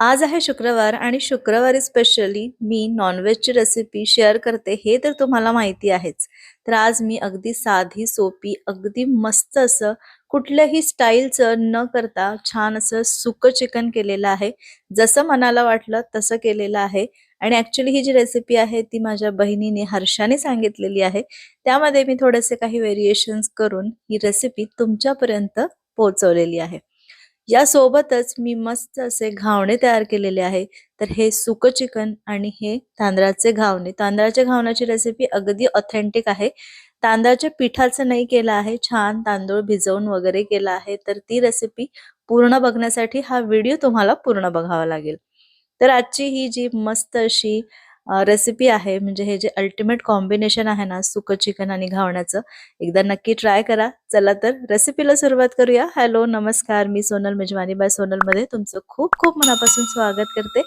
आज आहे शुक्रवार आणि शुक्रवारी स्पेशली मी नॉनव्हेजची रेसिपी शेअर करते हे तर तुम्हाला माहिती आहेच. तर आज मी अगदी साधी सोपी अगदी मस्त असं कुठल्याही स्टाईलचं न करता छान असं सुकं चिकन केलेलं आहे. जसं मनाला वाटलं तसं केलेलं आहे. आणि ॲक्च्युली ही जी रेसिपी आहे ती माझ्या बहिणीने हर्षाने सांगितलेली आहे. त्यामध्ये मी थोडेसे काही व्हेरिएशन्स करून ही रेसिपी तुमच्यापर्यंत पोहोचवलेली आहे. यासोबतच मी मस्त असे घावणे तयार केलेले आहे. तर हे सुक चिकन आणि हे तांदळाचे घावणे. तांदळाच्या घावण्याची रेसिपी अगदी ऑथेंटिक आहे. तांदळाच्या पिठाचं नाही केलं आहे. छान तांदूळ भिजवून वगैरे केला आहे. तर ती रेसिपी पूर्ण बघण्यासाठी हा व्हिडिओ तुम्हाला पूर्ण बघावा लागेल. तर आजची ही जी मस्त अशी रेसिपी आहे. म्हणजे हे जे अल्टिमेट कॉम्बिनेशन आहे ना सुकं चिकन आणि घावण्याचं एकदा नक्की ट्राय करा. चला तर रेसिपीला सुरुवात करूया. हॅलो नमस्कार. मी सोनल मेजवानी बाय सोनलमध्ये तुमचं खूप खूप मनापासून स्वागत करते.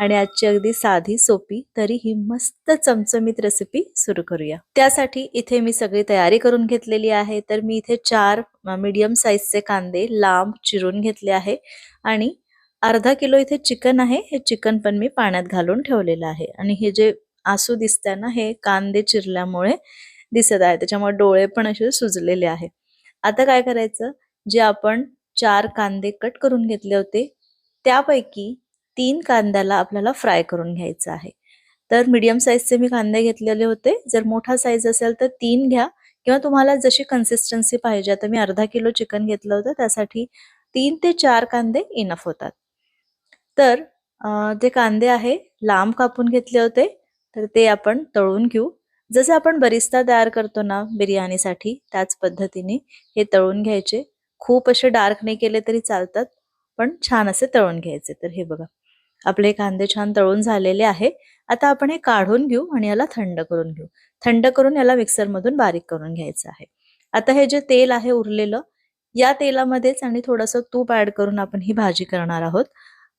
आणि आजची अगदी साधी सोपी तरी ही मस्त चमचमीत रेसिपी सुरू करूया. त्यासाठी इथे मी सगळी तयारी करून घेतलेली आहे. तर मी इथे चार मीडियम साईजचे कांदे लांब चिरून घेतले आहे. आणि अर्धा किलो इथे चिकन आहे. हे चिकन पण मी पाण्यात घालून ठेवलेलं आहे. आणि हे जे आसू दिसतंय ना हे कांदे चिरल्यामुळे दिसत आहे. त्याच्यामुळे डोळे पण असे सुजलेले आहे. आता काय करायचं? जे आपण चार कांदे कट करून घेतले होते त्यापैकी तीन कांद्याला आपल्याला फ्राय करून घ्यायचं आहे. तर मीडियम साईजचे मी कांदे घेतलेले होते. जर मोठा साईज असेल तर तीन घ्या. किंवा तुम्हाला जशी कन्सिस्टन्सी पाहिजे आता मी अर्धा किलो चिकन घेतलं होतं त्यासाठी तीन ते चार कांदे इनफ होतात. तर जे कांदे आहे लांब कापून घेतले होते तर ते आपण तळून घेऊ. जसं आपण बरिस्ता तयार करतो ना बिर्याणीसाठी त्याच पद्धतीने हे तळून घ्यायचे. खूप असे डार्क नाही केले तरी चालतात पण छान असे तळून घ्यायचे. तर हे बघा आपले कांदे छान तळून झालेले आहे. आता आपण हे काढून घेऊ आणि याला थंड करून घेऊ. थंड करून याला मिक्सरमधून बारीक करून घ्यायचं आहे. आता हे जे तेल आहे उरलेलं या तेलामध्येच आणि थोडंसं तूप ऍड करून आपण ही भाजी करणार आहोत.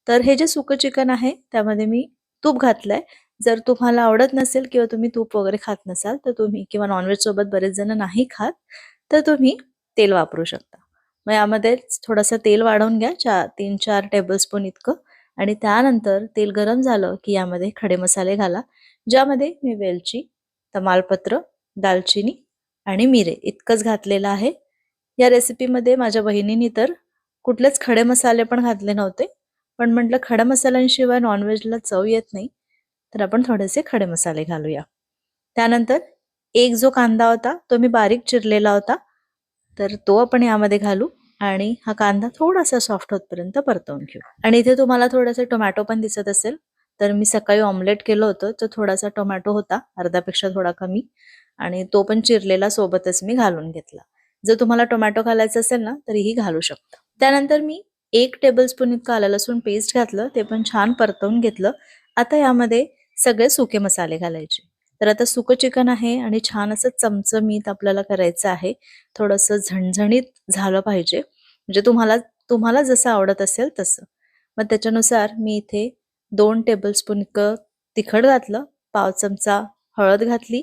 तर हे जे सुकं चिकन आहे त्यामध्ये मी तूप घातलंय. जर तुम्हाला आवडत नसेल किंवा तुम्ही तूप वगैरे खात नसाल तर तुम्ही किंवा नॉनव्हेजसोबत बरेच जण नाही खात तर तुम्ही तेल वापरू शकता. मग यामध्ये थोडंसं तेल वाढवून घ्या चार तीन चार टेबलस्पून इतकं. आणि त्यानंतर तेल गरम झालं की यामध्ये खडे मसाले घाला ज्यामध्ये मी वेलची तमालपत्र दालचिनी आणि मिरे इतकंच घातलेलं आहे. या रेसिपीमध्ये माझ्या बहिणीने तर कुठलेच खडे मसाले पण घातले नव्हते. पण म्हटलं खडा मसाल्यांशिवाय नॉनव्हेजला चव येत नाही तर आपण थोडेसे खडे मसाले घालूया. त्यानंतर एक जो कांदा होता तो मी बारीक चिरलेला होता तर तो आपण यामध्ये घालू आणि हा कांदा थोडासा सॉफ्ट होतपर्यंत परतवून घेऊ. आणि इथे तुम्हाला थोडासा टोमॅटो पण दिसत असेल तर मी सकाळी ऑमलेट केलं होतं तर थोडासा टोमॅटो होता अर्ध्यापेक्षा थोडा कमी आणि तो पण चिरलेला सोबतच मी घालून घेतला. जर तुम्हाला टोमॅटो घालायचं असेल ना तरीही घालू शकता. त्यानंतर मी एक टेबलस्पून इतकं आलं लसूण पेस्ट घातलं ते पण छान परतवून घेतलं. आता यामध्ये सगळे सुके मसाले घालायचे. तर आता सुकं चिकन आहे आणि छान असं चमचमीत आपल्याला करायचं आहे. थोडंसं झणझणीत झालं पाहिजे. म्हणजे तुम्हाला तुम्हाला जसं आवडत असेल तसं. मग त्याच्यानुसार मी इथे दोन टेबलस्पून इतकं तिखट घातलं पाव चमचा हळद घातली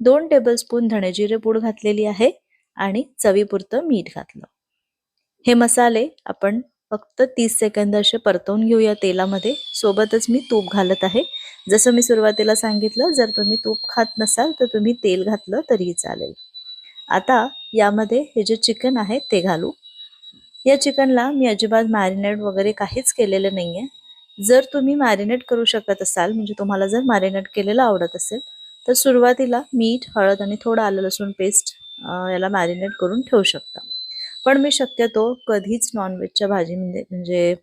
दोन टेबलस्पून धणेजिरे पूड घातलेली आहे आणि चवीपुरतं मीठ घातलं. हे मसाले आपण फक्त तीस सेकंद असे परतवून घेऊया तेलामध्ये. सोबतच मी तूप घालत आहे. जसं मी सुरुवातीला सांगितलं जर तुम्ही तूप खात नसाल तर तुम्ही तेल घातलं तरीही चालेल. आता यामध्ये हे जे चिकन आहे ते घालू. या चिकनला मी अजिबात मॅरिनेट वगैरे काहीच केलेलं नाहीये. जर तुम्ही मॅरिनेट करू शकत असाल म्हणजे तुम्हाला जर मॅरिनेट केलेलं आवडत असेल तर सुरुवातीला मीठ हळद आणि थोडं आलं लसूण पेस्ट याला मॅरिनेट करून ठेवू शकता. पण मी शक्यतो कधीच नॉनव्हेजच्या भाजी म्हणजे म्हणजे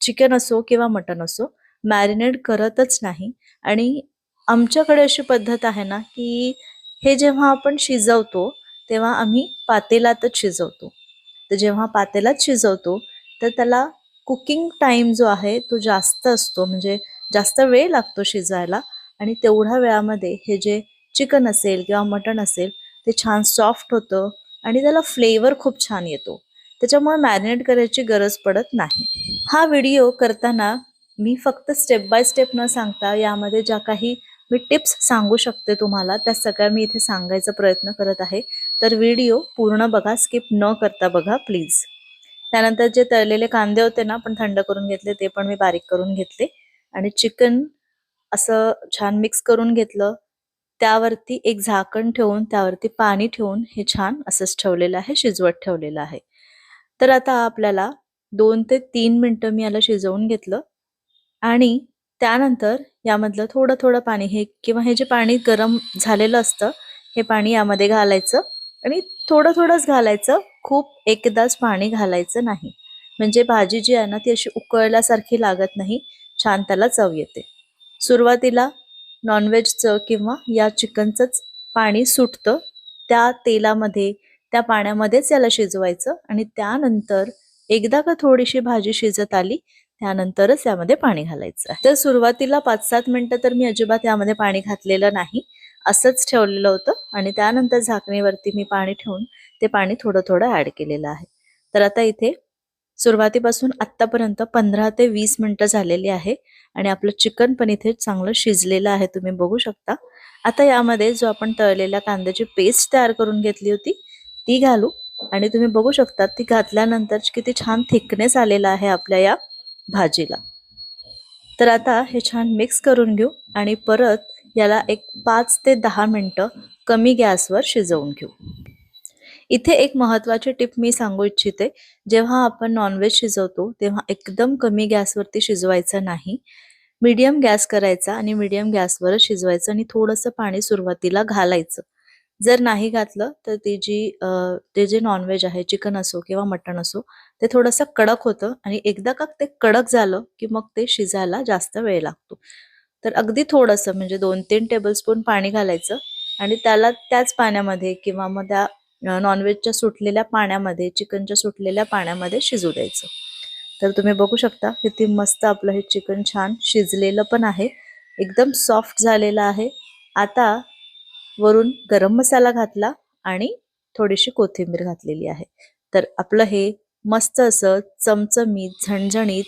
चिकन असो किंवा मटन असो मॅरिनेट करतच नाही. आणि आमच्याकडे अशी पद्धत आहे ना की हे जेव्हा आपण शिजवतो तेव्हा आम्ही पातेलातच शिजवतो. तर जेव्हा पातेलात शिजवतो तर त्याला कुकिंग टाईम जो आहे तो जास्त असतो. म्हणजे जास्त वेळ लागतो शिजायला. आणि तेवढ्या वेळामध्ये हे जे चिकन असेल किंवा मटण असेल ते छान सॉफ्ट होतं. आणि त्याला फ्लेवर खूप छान येतो. त्याच्यामुळे मॅरिनेट करायची गरज पडत नाही. हा व्हिडिओ करताना मी फक्त स्टेप बाय स्टेप न सांगता यामध्ये ज्या काही मी टिप्स सांगू शकते तुम्हाला त्या सगळ्या मी इथे सांगायचा प्रयत्न करत आहे. तर व्हिडिओ पूर्ण बघा स्किप न करता बघा प्लीज त्यानंतर जे तळलेले कांदे होते ना आपण थंड करून घेतले ते पण मी बारीक करून घेतले. आणि चिकन असं छान मिक्स करून घेतलं. त्यावरती एक झाकण ठेवून त्यावरती पाणी ठेवून हे छान असंच ठेवलेलं आहे शिजवत ठेवलेलं आहे. तर आता आपल्याला दोन ते तीन मिनटं मी याला शिजवून घेतलं आणि त्यानंतर यामधलं थोडं थोडं पाणी हे किंवा हे जे पाणी गरम झालेलं असतं हे पाणी यामध्ये घालायचं आणि थोडं थोडंच घालायचं खूप एकदाच पाणी घालायचं नाही. म्हणजे भाजी जी आहे ना ती अशी उकळल्यासारखी लागत नाही छान त्याला चव येते. सुरुवातीला नॉनव्हेजचं किंवा या चिकनचंच पाणी सुटतं त्या तेलामध्ये त्या पाण्यामध्येच याला शिजवायचं आणि त्यानंतर एकदा का थोडीशी भाजी शिजत आली त्यानंतरच यामध्ये पाणी घालायचं आहे. तर सुरुवातीला पाच सात मिनटं तर मी अजिबात यामध्ये पाणी घातलेलं नाही असंच ठेवलेलं होतं आणि त्यानंतर झाकणीवरती मी पाणी ठेवून ते पाणी थोडं थोडं ॲड केलेलं आहे. तर आता इथे सुरुवातीपासून आत्तापर्यंत पंधरा ते वीस मिनटं झालेली आहे आणि आपलं चिकन पण इथे चांगलं शिजलेलं आहे तुम्ही बघू शकता. आता यामध्ये जो आपण तळलेल्या कांद्याची पेस्ट तयार करून घेतली होती ती घालू. आणि तुम्ही बघू शकता ती घातल्यानंतर किती छान थिकनेस आलेला आहे आपल्या या भाजीला. तर आता हे छान मिक्स करून घेऊ आणि परत याला एक पाच ते दहा मिनटं कमी गॅसवर शिजवून घेऊ. इथे एक महत्वाची टिप मी सांगू इच्छिते. जेव्हा आपण नॉनव्हेज शिजवतो तेव्हा एकदम कमी गॅसवरती शिजवायचं नाही. मीडियम गॅस करायचा आणि मीडियम गॅसवरच शिजवायचं आणि थोडंसं पाणी सुरुवातीला घालायचं. जर नाही घातलं तर ती जी ते जे नॉनव्हेज आहे चिकन असो किंवा मटण असो ते थोडंसं कडक होतं आणि एकदा का ते कडक झालं की मग ते शिजायला जास्त वेळ लागतो. तर अगदी थोडंसं म्हणजे दोन तीन टेबलस्पून पाणी घालायचं आणि त्याला त्याच पाण्यामध्ये किंवा मग त्या नॉनव्हेजच्या सुटलेल्या पाण्यामध्ये चिकनच्या सुटलेल्या पाण्यामध्ये शिजू द्यायचं. तर तुम्ही बघू शकता किती मस्त आपलं हे चिकन छान शिजलेलं पण आहे. एकदम सॉफ्ट झालेलं आहे. आता वरून गरम मसाला घातला आणि थोडीशी कोथिंबीर घातलेली आहे. तर आपलं हे मस्त असं चमचमीत झणझणीत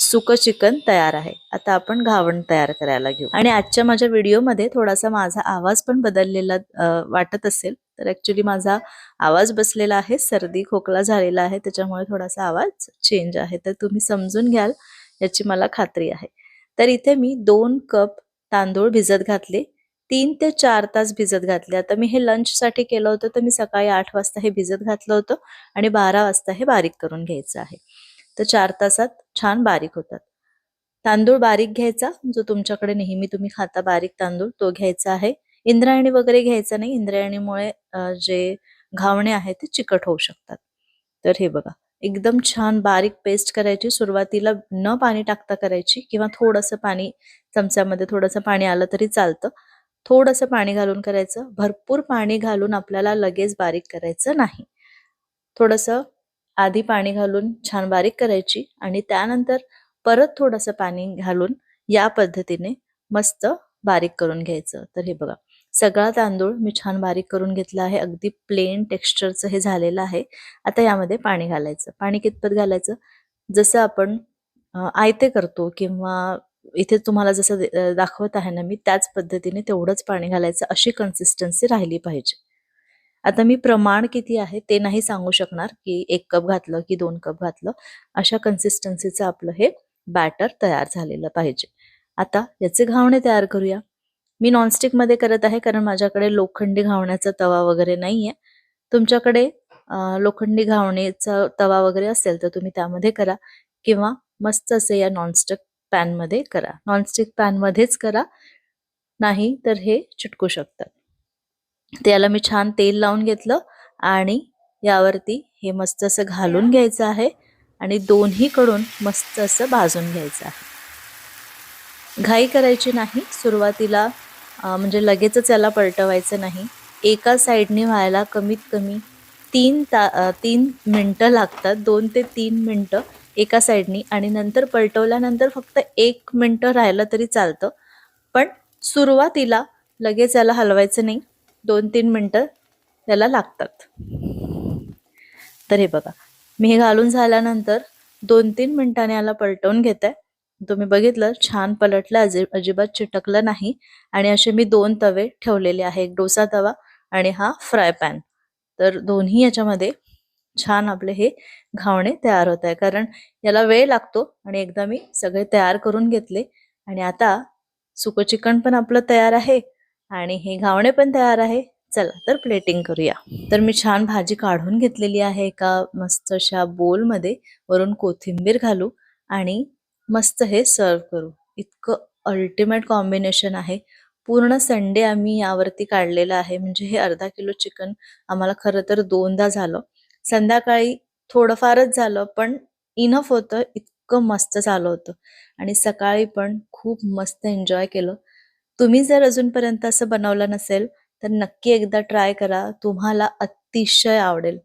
सुकं चिकन तयार आहे. आता आपण घावण तयार करायला घेऊ. आणि आजच्या माझ्या व्हिडिओमध्ये थोडासा माझा आवाज पण बदललेला वाटत असेल. तर ॲक्च्युली माझा आवाज बसलेला आहे सर्दी खोकला झालेला आहे त्याच्यामुळे थोडासा आवाज चेंज आहे. तर तुम्ही समजून घ्याल याची मला खात्री आहे. तर इथे मी दोन कप तांदूळ भिजत घातले तीन ते चार तास भिजत घातले. आता मी हे लंचसाठी केलं होतं तर मी सकाळी आठ वाजता हे भिजत घातलं होतं आणि बारा वाजता हे बारीक करून घ्यायचं आहे. तर चार तासात छान बारीक होतात. तांदूळ बारीक घ्यायचा जो तुमच्याकडे नेहमी तुम्ही खाता बारीक तांदूळ तो घ्यायचा आहे. इंद्रायणी वगैरे घ्यायचं नाही. इंद्रायणीमुळे जे घावणे आहेत ते चिकट होऊ शकतात. तर हे बघा. एकदम छान बारीक पेस्ट करायची. सुरुवातीला न पाणी टाकता करायची किंवा थोडंसं पाणी चमच्यामध्ये थोडंसं पाणी आलं तरी चालतं. थोडंसं पाणी घालून करायचं. भरपूर पाणी घालून आपल्याला लगेच बारीक करायचं नाही. थोडंसं आधी पाणी घालून छान बारीक करायची आणि त्यानंतर परत थोडंसं पाणी घालून या पद्धतीने मस्त बारीक करून घ्यायचं. तर हे बघा. सगळा तांदूळ मी छान बारीक करून घेतला आहे. अगदी प्लेन टेक्स्चरचं हे झालेलं आहे. आता यामध्ये पाणी घालायचं. पाणी कितपत घालायचं? जसं आपण आयते करतो किंवा इथे तुम्हाला जसं दाखवत आहे ना मी त्याच पद्धतीने तेवढंच पाणी घालायचं. अशी कन्सिस्टन्सी राहिली पाहिजे. आता मी प्रमाण किती आहे ते नाही सांगू शकणार की एक कप घातलं की दोन कप घातलं. अशा कन्सिस्टन्सीचं आपलं हे बॅटर तयार झालेलं पाहिजे. आता याचे घावणे तयार करूया. मी नॉनस्टिकमध्ये करत आहे कारण माझ्याकडे लोखंडी घावण्याचा तवा वगैरे नाहीये. तुमच्याकडे लोखंडी घावणीचा तवा वगैरे असेल तर तुम्ही त्यामध्ये करा किंवा मस्त असे या नॉनस्टिक पॅनमध्ये करा. नॉनस्टिक पॅनमध्येच करा. नाही तर हे चिटकू शकतात. त्याला मी छान तेल लावून घेतलं आणि यावरती हे मस्त असं घालून घ्यायचं आहे आणि दोन्हीकडून मस्त असं भाजून घ्यायचं आहे. घाई करायची नाही. सुरुवातीला म्हणजे लगेचच याला पलटवायचं नाही. एका साईडने व्हायला कमीत कमी तीन ता तीन मिनटं लागतात. दोन ते तीन मिनटं एका साईडनी आणि नंतर पलटवल्यानंतर फक्त एक मिनटं राहिलं तरी चालतं. पण सुरुवातीला लगेच याला हलवायचं नाही. दोन तीन मिनटं त्याला लागतात. तर हे बघा. मी हे घालून झाल्यानंतर दोन तीन मिनटाने याला पलटवून घेत. आहे तुम्ही बघितलं छान पलटलं अजि अजिबात चिटकलं नाही. आणि असे मी दोन तवे ठेवलेले आहे. एक डोसा तवा आणि हा फ्राय पॅन. तर दोन्ही याच्यामध्ये छान आपले हे घावणे तयार होत आहे. कारण याला वेळ लागतो आणि एकदा मी सगळे तयार करून घेतले. आणि आता सुकं चिकन पण आपलं तयार आहे आणि हे घावणे पण तयार आहे. चला तर प्लेटिंग करूया. तर मी छान भाजी काढून घेतलेली आहे एका मस्त अशा बोलमध्ये वरून कोथिंबीर घालू आणि मस्त हे सर्व करू. इतकं अल्टिमेट कॉम्बिनेशन आहे. पूर्ण संडे आम्ही यावरती काढलेला आहे. म्हणजे हे अर्धा किलो चिकन आम्हाला खरं तर दोनदा झालं. संध्याकाळी थोडंफारच झालं पण इनफ होतं. इतकं मस्त झालं होतं. आणि सकाळी पण खूप मस्त एन्जॉय केलं. तुम्ही जर अजूनपर्यंत असं बनवलं नसेल तर नक्की एकदा ट्राय करा. तुम्हाला अतिशय आवडेल.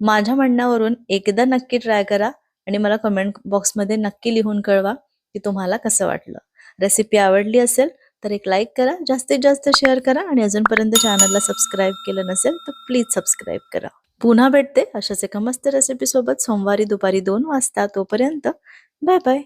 माझ्या म्हणण्यावरून एकदा नक्की ट्राय करा. आणि मला कमेंट बॉक्समध्ये नक्की लिहून कळवा की तुम्हाला कसं वाटलं. रेसिपी आवडली असेल तर एक लाईक करा जास्तीत जास्त शेअर करा आणि अजूनपर्यंत चॅनलला सबस्क्राईब केलं नसेल तर प्लीज सबस्क्राईब करा. पुन्हा भेटते अशाच एका मस्त रेसिपी सोबत सोमवारी दुपारी दोन वाजता तोपर्यंत. Bye bye